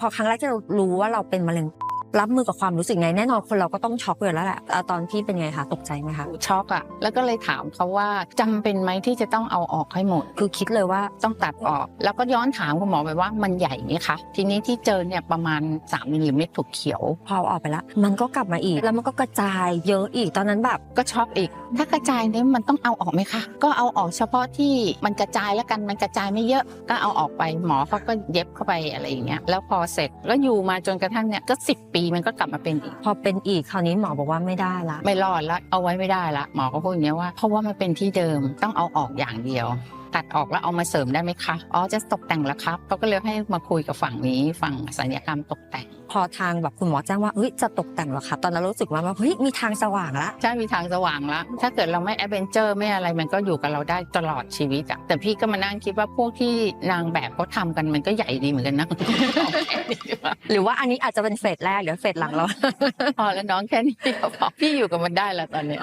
พอครั้งแรกที่เรารู้ว่าเราเป็นมะเร็ง รับมือกับความรู้สึกไงแน่นอนคนเราก็ต้องช็อกอยู่แล้วแหละอะตอนพี่เป็นไงคะตกใจไหมคะช็อกอะแล้วก็เลยถามเขาว่าจำเป็นไหมที่จะต้องเอาออกให้หมด คือคิดเลยว่าต้องตัดออก แล้วก็ย้อนถามคุณหมอไปว่ามันใหญ่ไหมคะ ทีนี้ที่เจอเนี่ยประมาณ 3มิลลิเมตรถูกเขียว พอเอาออกไปแล้ว มันก็กลับมาอีก แล้วมันก็กระจายเยอะอีกตอนนั้นแบบ ก็ช็อกอีก ถ้ากระจายเนี่ยมันต้องเอาออกไหมคะ ก็เอาออกเฉพาะที่มันกระจายแล้วกันมันกระจายไม่เยอะก็เอาออกไปหมอเขาก็เย็บเข้าไปอะไรอย่างเงี้ยแล้วพอเสร็จแล้วอยู่มาจนกระทั่งเนี่ยก็สิปีมันก็กลับมาเป็นอีก พอเป็นอีกคราวนี้หมอบอกว่าไม่ได้ละ ไม่รอดละ เอาไว้ไม่ได้ละ หมอก็พูดอย่างเงี้ยว่า เพราะว่ามันเป็นที่เดิมต้องเอาออกอย่างเดียว ตัดออกแล้วเอามาเสริมได้ไหมคะอ๋อจะตกแต่งแล้วครับเขาก็เลยให้มาคุยกับฝั่งนี้ฝั่งศัลยกรรมตกแต่ง พอทางแบบคุณหมอแจ้งว่าเฮ้ยจะตกแต่งเหรอคะตอนนั้นรู้สึกว่าเฮ้ยมีทางสว่างละใช่มีทางสว่างแล้วถ้าเกิดเราไม่แอดเวนเจอร์ไม่อะไรมันก็อยู่กับเราได้ตลอดชีวิตอะแต่พี่ก็มานั่งคิดว่าพวกที่นางแบบเขาทำกันมันก็ใหญ่ดีเหมือนกันนะเอาแค่นี้ดีกว่าหรือว่าอันนี้อาจจะเป็นเฟสแรกเดี๋ยวเฟสหลังเราพอแล้วน้องแค่นี้ก็พอพี่อยู่กับมันได้แล้วตอนเนี้ย